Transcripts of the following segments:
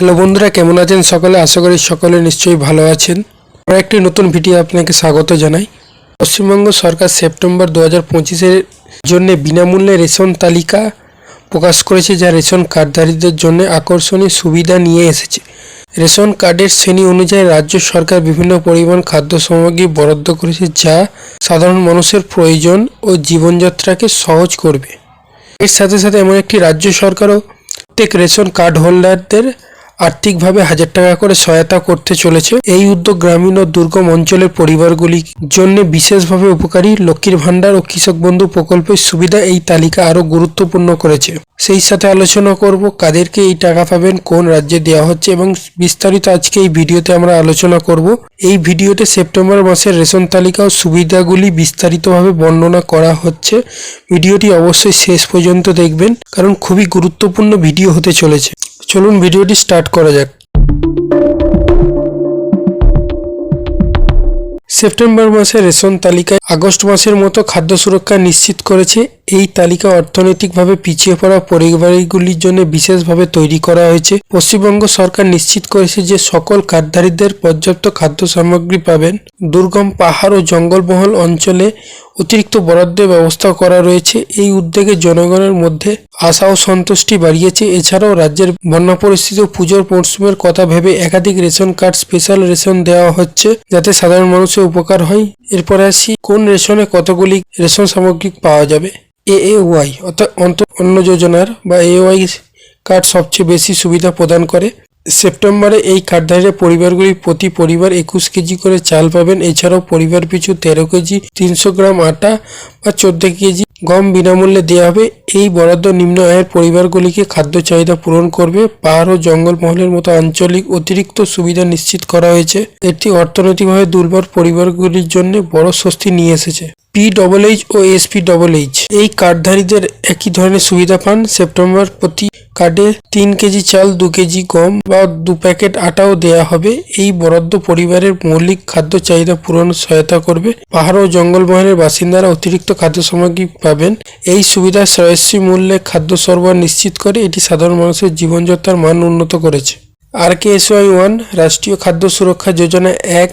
Hello বন্ধুরা, কেমন আছেন সকলে? আশা করি সকলে নিশ্চয়ই ভালো আছেন। আর একটি নতুন ভিডিও আপনাকে স্বাগত জানাই। পশ্চিমবঙ্গ সরকার সেপ্টেম্বর দু হাজার পঁচিশের জন্য বিনামূল্যে রেশন তালিকা প্রকাশ করেছে, যা রেশন কার্ডধারীদের জন্য আকর্ষণীয় সুবিধা নিয়ে এসেছে। রেশন কার্ডের শ্রেণি অনুযায়ী রাজ্য সরকার বিভিন্ন পরিমাণ খাদ্য সামগ্রী বরাদ্দ করেছে, যা সাধারণ মানুষের প্রয়োজন ও জীবনযাত্রাকে সহজ করবে। এর সাথে সাথে এমন একটি রাজ্য সরকারও প্রত্যেক রেশন কার্ড হোল্ডারদের আর্থিকভাবে হাজার টাকা করে সহায়তা করতে চলেছে এই উদ্যোগ গ্রামীণ ও দুর্গম অঞ্চলের পরিবারগুলির জন্য বিশেষভাবে উপকারী লক্ষ্মীর ভাণ্ডার ও কৃষক বন্ধু প্রকল্পের সুবিধা এই তালিকা আরও গুরুত্বপূর্ণ করেছে। সেই সাথে আলোচনা করব কাদেরকে এই টাকা পাবেন, কোন রাজ্যে দেওয়া হচ্ছে এবং বিস্তারিত আজকে এই ভিডিওতে আমরা আলোচনা করব। এই ভিডিওতে সেপ্টেম্বর মাসের রেশন তালিকা ও সুবিধাগুলি বিস্তারিতভাবে বর্ণনা করা হচ্ছে। ভিডিওটি অবশ্যই শেষ পর্যন্ত দেখবেন, কারণ খুবই গুরুত্বপূর্ণ ভিডিও হতে চলেছে। চলুন ভিডিওটি স্টার্ট করা যাক। সেপ্টেম্বর মাসে রেশন তালিকায় আগস্ট মাসের মতো খাদ্য সুরক্ষা নিশ্চিত করেছে। এই তালিকা অর্থনৈতিকভাবে পিছিয়ে পড়া পরিবারগুলির জন্য বিশেষভাবে তৈরি করা হয়েছে। পশ্চিমবঙ্গ সরকার নিশ্চিত করেছে যে সকল কার্ডধারীদের পর্যাপ্ত খাদ্য সামগ্রী পাবেন। দুর্গম পাহাড় ও জঙ্গলমহল অঞ্চলে অতিরিক্ত বরাদ্দের ব্যবস্থা করা রয়েছে। এই উদ্যোগে জনগণের মধ্যে আশা ও সন্তুষ্টি বাড়িয়েছে। এছাড়াও রাজ্যের বন্যা পরিস্থিতি ও পুজোর মরশুমের কথা ভেবে একাধিক রেশন কার্ড, স্পেশাল রেশন দেওয়া হচ্ছে যাতে সাধারণ মানুষের উপকার হয়। এরপরে আসি কোন রেশনে কতগুলি রেশন সামগ্রী পাওয়া যাবে? এ এ ওয়াই অর্থাৎ অন্ন যোজনার বা এ ওয়াই কার্ড সবচেয়ে বেশি সুবিধা প্রদান করে। সেপ্টেম্বরে এই কার্ডধারীরা পরিবারগুলি প্রতি পরিবার একুশ কেজি করে চাল পাবেন। এছাড়াও পরিবার পিছু তেরো কেজি, তিনশো গ্রাম আটা বা চোদ্দ কেজি গম বিনামূল্যে দেওয়া হবে। এই বরাদ্দ নিম্ন আয়ের পরিবারগুলিকে খাদ্য চাহিদা পূরণ করবে। পাহাড় ও জঙ্গলমহলের মতো আঞ্চলিক অতিরিক্ত সুবিধা নিশ্চিত করা হয়েছে। এটি অর্থনৈতিকভাবে দুর্বল পরিবারগুলির জন্য বড় স্বস্তি নিয়ে এসেছে। পি ডবল এইচ ও এসপি ডবল এইচ এই কার্ডধারীদের একই ধরনের সুবিধা পান সেপ্টেম্বর প্রতি কার্ডে তিন কেজি চাল, দু কেজি গম বা দু প্যাকেট আটাও দেয়া হবে। এই বরাদ্দ পরিবারের মৌলিক খাদ্য চাহিদা পূরণ সহায়তা করবে। পাহাড় ও জঙ্গল জঙ্গলমহলের বাসিন্দারা অতিরিক্ত খাদ্য সামগ্রী পাবেন। এই সুবিধা শ্রেয়সী মূল্যে খাদ্য সরবরাহ নিশ্চিত করে এটি সাধারণ মানুষের জীবনযাত্রার মান উন্নত করেছে। R K S Y one রাষ্ট্রীয় খাদ্য সুরক্ষা যোজনা এক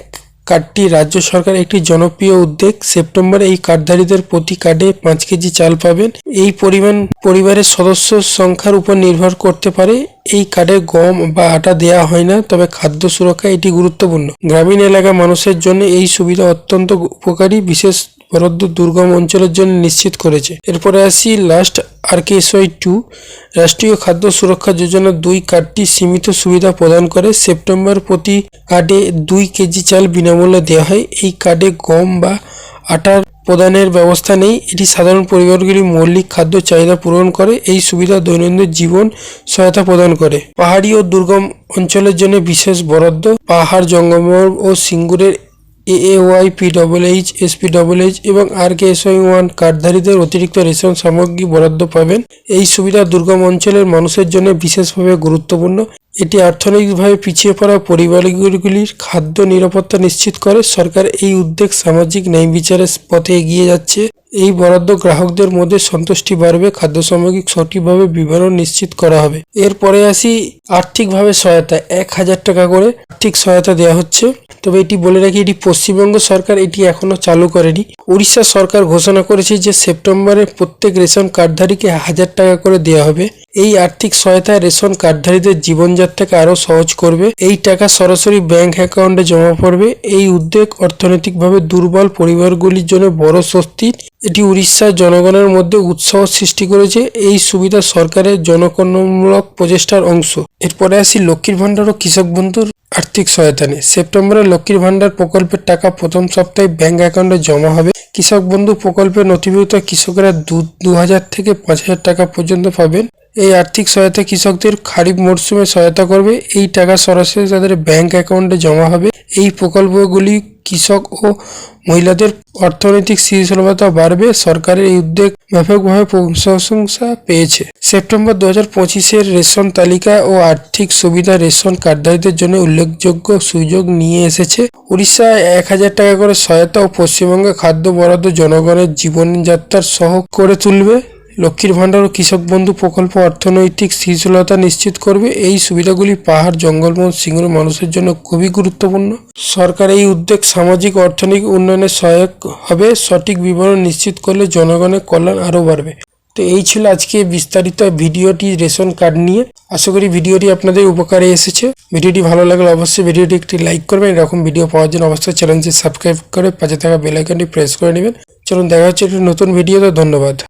কার্ডটি রাজ্য সরকার একটি জনপ্রিয় উদ্যোগ। সেপ্টেম্বরে এই কার্ডধারীদের প্রতি কার্ডে পাঁচ কেজি চাল পাবেন। এই পরিমাণ পরিবারের সদস্য সংখ্যার উপর নির্ভর করতে পারে। এই কার্ডে গম বা আটা দেয়া হয় না, তবে খাদ্য সুরক্ষা এটি গুরুত্বপূর্ণ। গ্রামীণ এলাকা মানুষের জন্য এই সুবিধা অত্যন্ত উপকারী। বিশেষ বরাদ্দ দুর্গম অঞ্চলের জন্য নিশ্চিত করেছে। এরপরে আসি লাস্ট আর কে টু রাষ্ট্রীয় খাদ্য সুরক্ষা যোজনা দুই কার্ডটি সীমিত সুবিধা প্রদান করে। সেপ্টেম্বর প্রতি কার্ডে দুই কেজি চাল বিনামূল্যে দেওয়া হয়। এই কার্ডে গম বা আটার প্রদানের ব্যবস্থা নেই। এটি সাধারণ পরিবারগুলি মৌলিক খাদ্য চাহিদা পূরণ করে। এই সুবিধা দৈনন্দিন জীবন সহায়তা প্রদান করে। পাহাড়ি ও দুর্গম অঞ্চলের জন্য বিশেষ বরাদ্দ। পাহাড় জঙ্গম ও সিঙ্গুরের AAY P double H SP double H এবং আর কে এস ওয়ান কার্ডধারীদের অতিরিক্ত রেশন সামগ্রী বরাদ্দ পাবেন। এই সুবিধা দুর্গম অঞ্চলের মানুষের জন্য বিশেষভাবে গুরুত্বপূর্ণ। এটি অর্থনৈতিকভাবে পিছিয়ে পড়া পরিবারগুলির খাদ্য নিরাপত্তা নিশ্চিত করে। সরকার এই উদ্যোগ সামাজিক ন্যায় বিচারের পথে এগিয়ে যাচ্ছে। এই বরাদ্দ গ্রাহকদের মধ্যে সন্তুষ্টি বাড়বে খাদ্য সামগ্রী সঠিকভাবে বিবরণ নিশ্চিত করা হবে। এরপরে আসি আর্থিকভাবে সহায়তা এক হাজার টাকা করে আর্থিক সহায়তা দেওয়া হচ্ছে। তবে এটি বলে রাখি, এটি পশ্চিমবঙ্গ সরকার এটি এখনও চালু করেনি। উড়িষ্যা সরকার ঘোষণা করেছে যে, সেপ্টেম্বরে প্রত্যেক রেশন কার্ডধারীকে হাজার টাকা করে দেওয়া হবে। এই আর্থিক সহায়তা রেশন কার্ডধারীদের জীবনযাত্রাকে আরও সহজ করবে। এই টাকা সরাসরি ব্যাংক অ্যাকাউন্টে জমা পড়বে। এই উদ্যোগ অর্থনৈতিকভাবে দুর্বল পরিবারগুলির জন্য বড় স্বস্তি। এটি উড়িষ্যার জনগণের মধ্যে উৎসাহ সৃষ্টি করেছে। এই সুবিধা সরকারের জনকল্যাণমূলক প্রচেষ্টার অংশ। এরপরে আসি লক্ষ্মীর ভাণ্ডার ও কৃষক বন্ধুর আর্থিক সহায়তা নিয়ে। সেপ্টেম্বরে লক্ষ্মীর ভাণ্ডার প্রকল্পের টাকা প্রথম সপ্তাহে ব্যাংক অ্যাকাউন্টে জমা হবে। কৃষক বন্ধু প্রকল্পে নথিভুক্ত কৃষকরা দু হাজার থেকে পাঁচ হাজার টাকা পর্যন্ত পাবেন। এই আর্থিক সহায়তা কৃষকদের খারিফ মরশুমে সহায়তা করবে। এই টাকা সরাসরি তাদের ব্যাংক অ্যাকাউন্টে জমা হবে। এই প্রকল্পগুলি কৃষক ও মহিলাদের অর্থনৈতিক স্থিতিশীলতা বাড়বে। সরকারের এই উদ্যোগ ব্যাপকভাবে প্রশংসা পেয়েছে। সেপ্টেম্বর দু হাজার পঁচিশের রেশন তালিকা ও আর্থিক সুবিধা রেশন কার্ডধারীদের জন্য উল্লেখযোগ্য সুযোগ নিয়ে এসেছে। উড়িষ্যায় এক হাজার টাকা করে সহায়তা ও পশ্চিমবঙ্গে খাদ্য বরাদ্দ জনগণের জীবনযাত্রার সহ করে তুলবে। লক্ষ্মীর ভাণ্ডার ও কৃষক বন্ধু প্রকল্প অর্থনৈতিক স্থিতিশীলতা নিশ্চিত করবে। এই সুবিধাগুলি পাহাড় জঙ্গলমহল সিঙ্গুর মানুষের জন্য খুবই গুরুত্বপূর্ণ। সরকার এই উদ্যোগ সামাজিক, অর্থনৈতিক উন্নয়নে সহায়ক হবে। সঠিক বিবরণ নিশ্চিত করলে জনগণের কল্যাণ আরও বাড়বে। তো এই ছিল আজকে বিস্তারিত ভিডিওটি রেশন কার্ড নিয়ে। আশা করি ভিডিওটি আপনাদের উপকারে এসেছে। ভিডিওটি ভালো লাগলে অবশ্যই ভিডিওটি একটি লাইক করবেন। এরকম ভিডিও পাওয়ার জন্য অবশ্যই চ্যানেলটি সাবস্ক্রাইব করে পাশে থাকা বেল আইকনটি প্রেস করে নেবেন। চলুন দেখা হচ্ছে একটি নতুন ভিডিওতে। ধন্যবাদ।